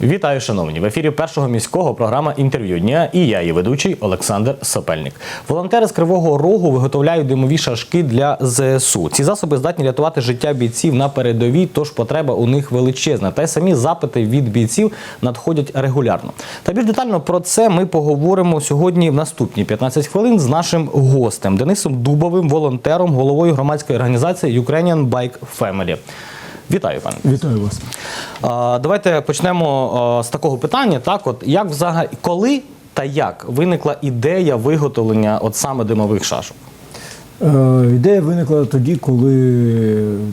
Вітаю, шановні! В ефірі першого міського програма інтерв'ю дня і я, її ведучий Олександр Сопельник. Волонтери з Кривого Рогу виготовляють димові шашки для ЗСУ. Ці засоби здатні рятувати життя бійців на передовій, тож потреба у них величезна. Та й самі запити від бійців надходять регулярно. Та більш детально про це ми поговоримо сьогодні в наступні 15 хвилин з нашим гостем Денисом Дубовим, волонтером, головою громадської організації Ukrainian Bike Family. Вітаю, пане. Вітаю вас. А, Давайте почнемо а, з такого питання. Так, от як взагалі коли та як виникла ідея виготовлення от саме димових шашок? Е, ідея виникла тоді, коли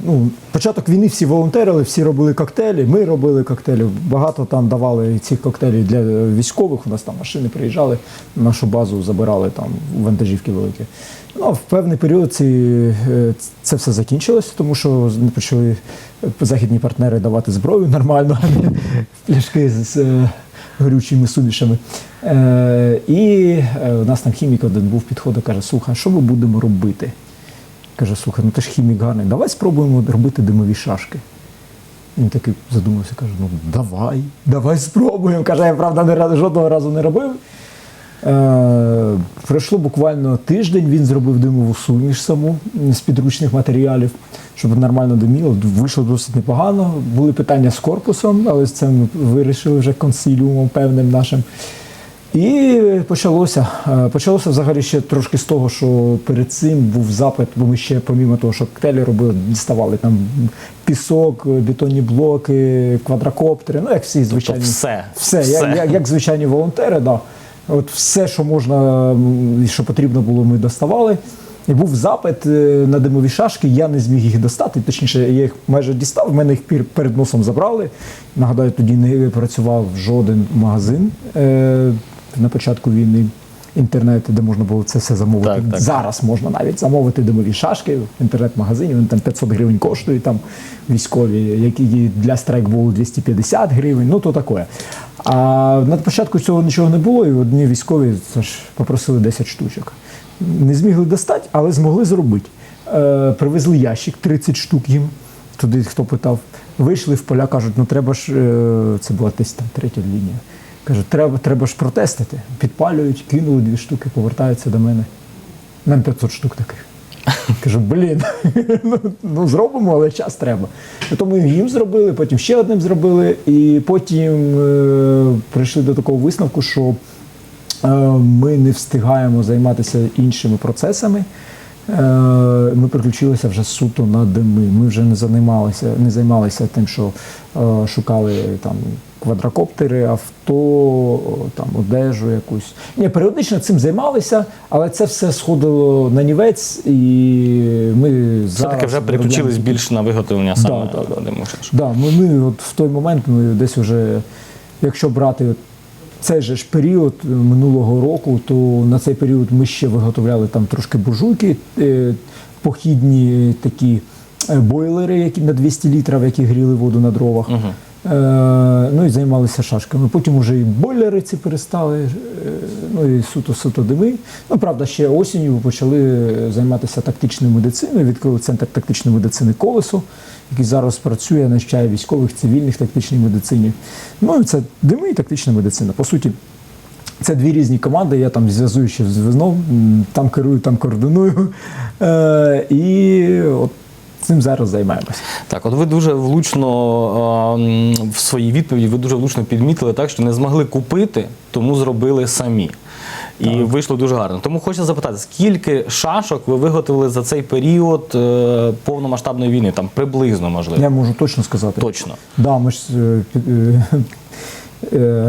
ну, початок війни всі волонтерили, всі робили коктейлі. Ми робили коктейлі. Багато там давали цих коктейлів для військових. У нас там машини приїжджали, нашу базу забирали там вантажівки великі. Ну, в певний період ці, е, це все закінчилось, тому що почали західні партнери давати зброю нормально, а пляшки з е, горючими сумішами. Е, і е, у нас там хімік один був підходить, каже: слухай, що ми будемо робити? Каже, слухай, ну ти ж хімік гарний, давай спробуємо робити димові шашки. Він такий задумався, каже: ну давай, давай спробуємо. Каже, я правда не раз- жодного разу не робив. Е, пройшло буквально тиждень, він зробив димову суміш саму з підручних матеріалів, щоб нормально диміло. Вийшло досить непогано. Були питання з корпусом, але це ми вирішили вже консиліумом певним нашим. І почалося. Е, Почалося взагалі ще трошки з того, що перед цим був запит, бо ми ще, помімо того, що коктейлі робили, діставали там пісок, бетонні блоки, квадрокоптери, ну як всі звичайні. все, Все, все. Як, як, як звичайні волонтери, да. От все, що можна і що потрібно було, ми доставали. І був запит е, на димові шашки, я не зміг їх достати. Точніше, я їх майже дістав, в мене їх перед носом забрали. Нагадаю, тоді не працював жоден магазин е, на початку війни. Інтернет, де можна було це все замовити. Так, так. Зараз можна навіть замовити димові шашки в інтернет-магазині. Вони там 500 гривень коштують, там військові, які для страйкболу 250 гривень, ну то таке. А на початку цього нічого не було, і одні військові це ж попросили 10 штучок. Не змігли достати, але змогли зробити. Е, привезли ящик, 30 штук їм. Туди хто питав. Вийшли в поля, кажуть, ну треба ж, е, це була десь там третя лінія. Кажуть, треба, треба ж протестити. Підпалюють, кинули дві штуки, повертаються до мене. Нам 500 штук таких. Кажу, блін, ну, ну зробимо, але час треба. Тому їм зробили, потім ще одним зробили, і потім е, прийшли до такого висновку, що е, ми не встигаємо займатися іншими процесами. Е, Ми переключилися вже суто на дими. Ми вже не займалися, не займалися тим, що е, шукали там квадрокоптери, авто, там одежу якусь. Ні, періодично цим займалися, але це все сходило на нівець, і ми Все-таки вже переключились більш на виготовлення саме да, да. Да, ми, ми от в той момент ми десь вже, якщо брати цей же ж період минулого року, то на цей період ми ще виготовляли там трошки буржуйки, е, похідні такі е, бойлери, які на 200 літрів, які гріли воду на дровах. Угу. Е, ну і займалися шашками. Потім вже і бойлери ці перестали, е, ну і суто-суто дими. Ну, правда, ще осінню почали займатися тактичною медициною, відкрили центр тактичної медицини колесо, який зараз працює, навчає військових, цивільних тактичній медицині. Ну і це дими і тактична медицина. По суті, це дві різні команди. Я там зв'язую ще з зв'язном, там керую, там координую. Е, і от цим зараз займаємося. Так, от ви дуже влучно в своїй відповіді ви дуже влучно підмітили так, що не змогли купити, тому зробили самі. І вийшло дуже гарно. Тому хочу запитати, скільки шашок ви виготовили за цей період е, повномасштабної війни? Там приблизно можливо. Я можу точно сказати. Точно. Да, ми ж е, е,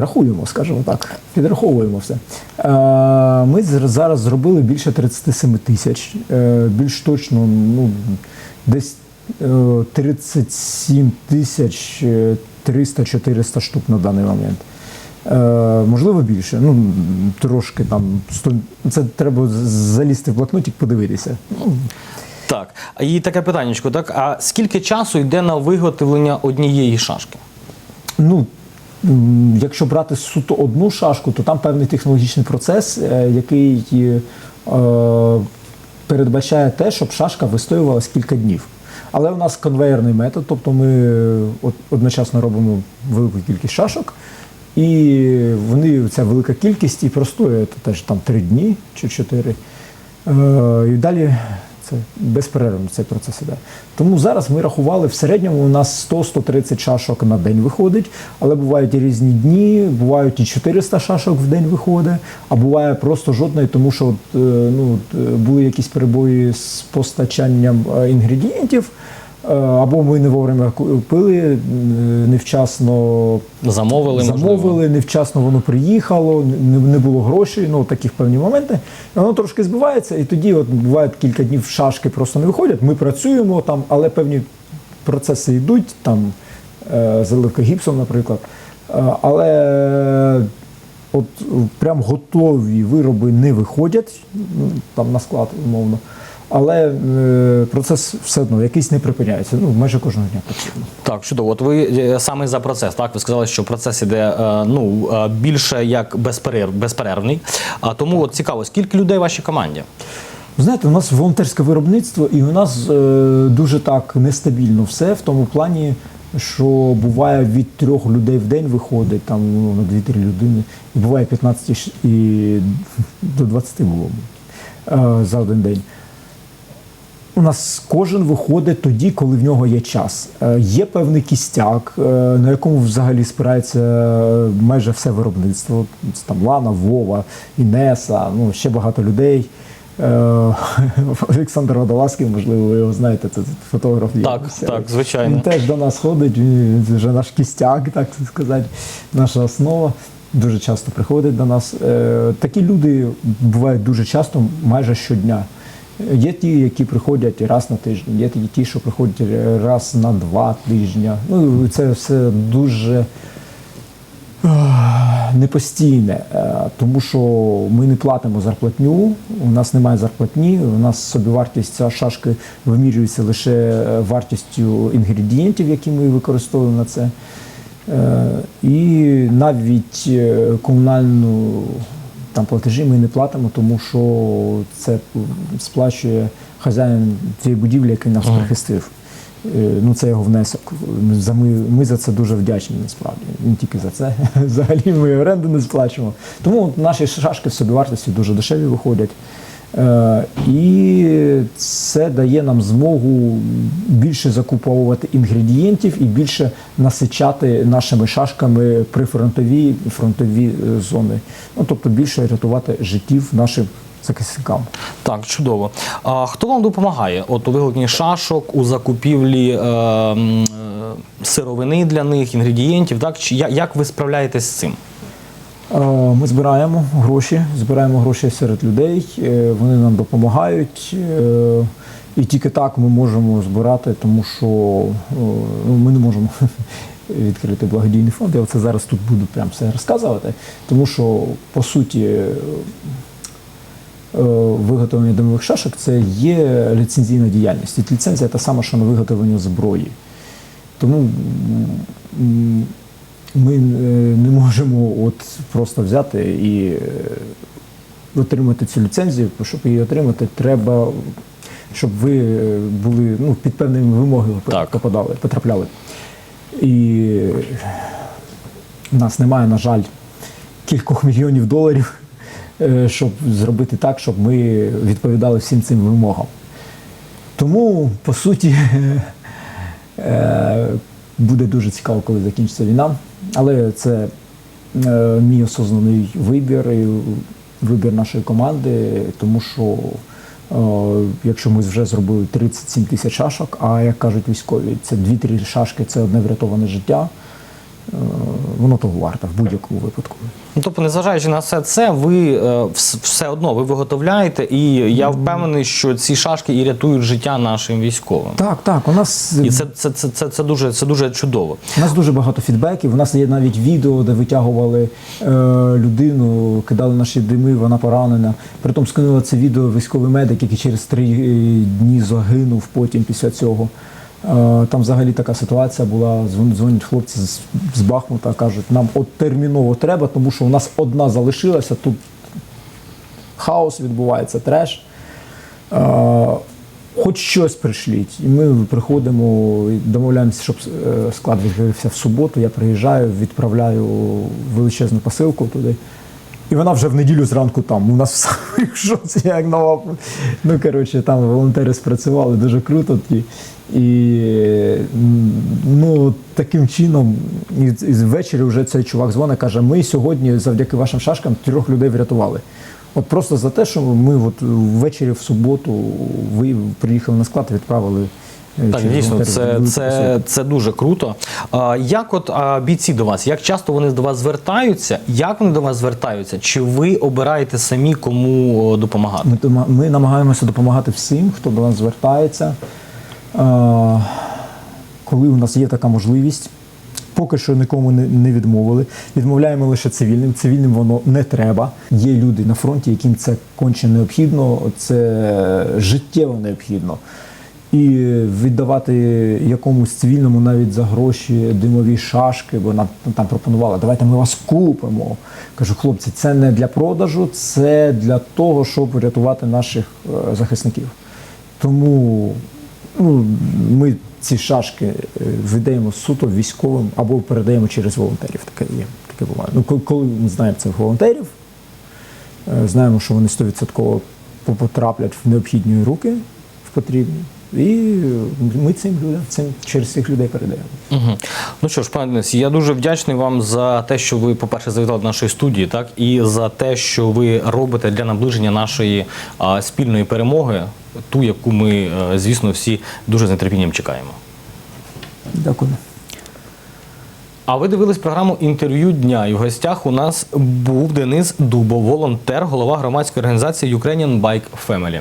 рахуємо, скажімо так, підраховуємо все. Е, Ми зараз зробили більше 37 тисяч. Е, Більш точно, ну, десь е, 37 тисяч 300-400 штук на даний момент. Е, можливо, більше. Ну, трошки там 100, це треба залізти в блокнотик, подивитися. Ну, Так. І таке питаннячко, так? А скільки часу йде на виготовлення однієї шашки? Ну, якщо брати суто одну шашку, то там певний технологічний процес, е, який е, передбачає те, щоб шашка вистоювалась кілька днів. Але у нас конвейерний метод, тобто ми е, одночасно робимо велику кількість шашок, і вони, ця велика кількість і простоює то теж там три дні чи чотири. І далі це безперервно цей процес іде. Тому зараз ми рахували в середньому у нас 100-130 шашок на день виходить, але бувають і різні дні, бувають і 400 шашок в день виходить, а буває просто жодної, тому що от, е, ну, е, були якісь перебої з постачанням е, інгредієнтів. Е, Або ми не вовремя купили, е, невчасно Замовили, можливо? замовили, невчасно воно приїхало, не, було грошей, ну таких певні моменти. Воно трошки збивається, і тоді от буває кілька днів шашки просто не виходять. Ми працюємо там, але певні процеси йдуть, там е, заливка гіпсом, наприклад. Але от прям готові вироби не виходять ну, там на склад, умовно. Але е, процес все одно якийсь не припиняється. Ну, майже кожного дня працюємо. Так, чудово. От ви е, саме за процес, так? Ви сказали, що процес іде е, ну, більше як безперерв, безперервний. А тому от цікаво, скільки людей в вашій команді? Знаєте, у нас волонтерське виробництво, і у нас е, дуже так нестабільно все в тому плані, що буває від трьох людей в день виходить, там ну, на 2-3 людини, і буває 15 і і до 20 було е, за один день. У нас кожен виходить тоді, коли в нього є час. Е, Є певний кістяк, е, на якому взагалі спирається е, майже все виробництво. Це Там Лана, Вова, Інеса, ну ще багато людей. Олександр Водолазький, можливо, ви його знаєте, це фотограф. є. Так, так, звичайно. Він теж до нас ходить, він вже наш кістяк, так сказати, наша основа. Дуже часто приходить до нас. Такі люди бувають дуже часто, майже щодня. Є ті, які приходять раз на тиждень, є ті, що приходять раз на два тижні. Ну, це все дуже непостійне, е, тому що ми не платимо зарплатню, у нас немає зарплатні, у нас собівартість шашки вимірюється лише е, вартістю інгредієнтів, які ми використовуємо на це. Е, І навіть е, комунальну там платежі ми не платимо, тому що це сплачує хазяїн цієї будівлі, який нас прихистив. Е, Ну, це його внесок. За, ми, ми за це дуже вдячні насправді. Не тільки за це. Взагалі ми оренду не сплачуємо. Тому наші шашки в собівартості дуже дешеві виходять. Е, і це дає нам змогу більше закуповувати інгредієнтів і більше насичати нашими шашками прифронтові фронтові е, зони. Ну, тобто більше рятувати життів нашим захисникам. Так, чудово. А хто вам допомагає? От у виготовленні шашок, у закупівлі е, е, сировини для них, інгредієнтів, так? Чи як ви справляєтесь з цим? Ми збираємо гроші, збираємо гроші серед людей, е, вони нам допомагають. е, І тільки так ми можемо збирати, тому що е, ну, ми не можемо відкрити благодійний фонд. Я це зараз тут буду прям все розказувати, тому що по суті. Виготовлення димових шашок це є ліцензійна діяльність. Ліцензія та сама, що на виготовлення зброї. Тому ми е, не можемо от просто взяти і е, отримати цю ліцензію. Щоб її отримати, треба, щоб ви е, були ну, під певними вимогами Так. попадали, потрапляли. І в нас немає, на жаль, кількох мільйонів доларів, щоб зробити так, щоб ми відповідали всім цим вимогам. Тому, по суті, буде дуже цікаво, коли закінчиться війна. Але це е, мій осознаний вибір і вибір нашої команди, тому що е, якщо ми вже зробили 37 тисяч шашок, а як кажуть військові, це 2-3 шашки це одне врятоване життя. Е, Воно того варте в будь-якому випадку. Ну, тобто, незважаючи на все це, ви е, все одно ви виготовляєте, і я впевнений, що ці шашки і рятують життя нашим військовим. Так, так. У нас І це, це, це, це, це дуже це дуже чудово. У нас дуже багато фідбеків. У нас є навіть відео, де витягували е, людину, кидали наші дими, вона поранена. Притом скинула це відео військовий медик, який через три дні загинув потім після цього. Е, там взагалі така ситуація була. Дзвонять хлопці з, з Бахмута, кажуть, нам от терміново треба, тому що у нас одна залишилася, тут хаос відбувається, треш. Е, хоч щось пришліть. І ми приходимо домовляємося, щоб е, склад відкрився в суботу. Я приїжджаю, відправляю величезну посилку туди. І вона вже в неділю зранку там. У нас в самих шоці, як нова. Ну, коротше, там волонтери спрацювали дуже круто. І, і ну, таким чином, і, і ввечері вже цей чувак дзвонить, каже: ми сьогодні завдяки вашим шашкам трьох людей врятували. От просто за те, що ми от ввечері в суботу ви приїхали на склад і відправили. Так, дійсно, це, це, це дуже круто. А, як от а, бійці до вас, як часто вони до вас звертаються? Як вони до вас звертаються? Чи ви обираєте самі кому допомагати? Ми, ми намагаємося допомагати всім, хто до нас звертається. Е, коли у нас є така можливість, поки що нікому не, не відмовили. Відмовляємо лише цивільним. Цивільним воно не треба. Є люди на фронті, яким це конче необхідно, це життєво необхідно. І віддавати якомусь цивільному навіть за гроші димові шашки, бо нам там пропонували, давайте ми вас купимо. Кажу, хлопці, це не для продажу, це для того, щоб врятувати наших е, захисників. Тому ну, ми ці шашки е, видаємо суто військовим або передаємо через волонтерів. Таке є. Таке буває. Ну, коли- коли ми знаємо цих волонтерів, е, знаємо, що вони 100% потраплять в необхідні руки, в потрібні. І ми цим людям цим через цих людей передаємо. Угу. Ну що ж, пане Денис, я дуже вдячний вам за те, що ви, по-перше, завітали до нашої студії, так і за те, що ви робите для наближення нашої а, спільної перемоги, ту, яку ми, е, звісно, всі дуже з нетерпінням чекаємо. Дякую. А ви дивились програму інтерв'ю дня. І в гостях у нас був Денис Дубов, волонтер, голова громадської організації Ukrainian Bike Family.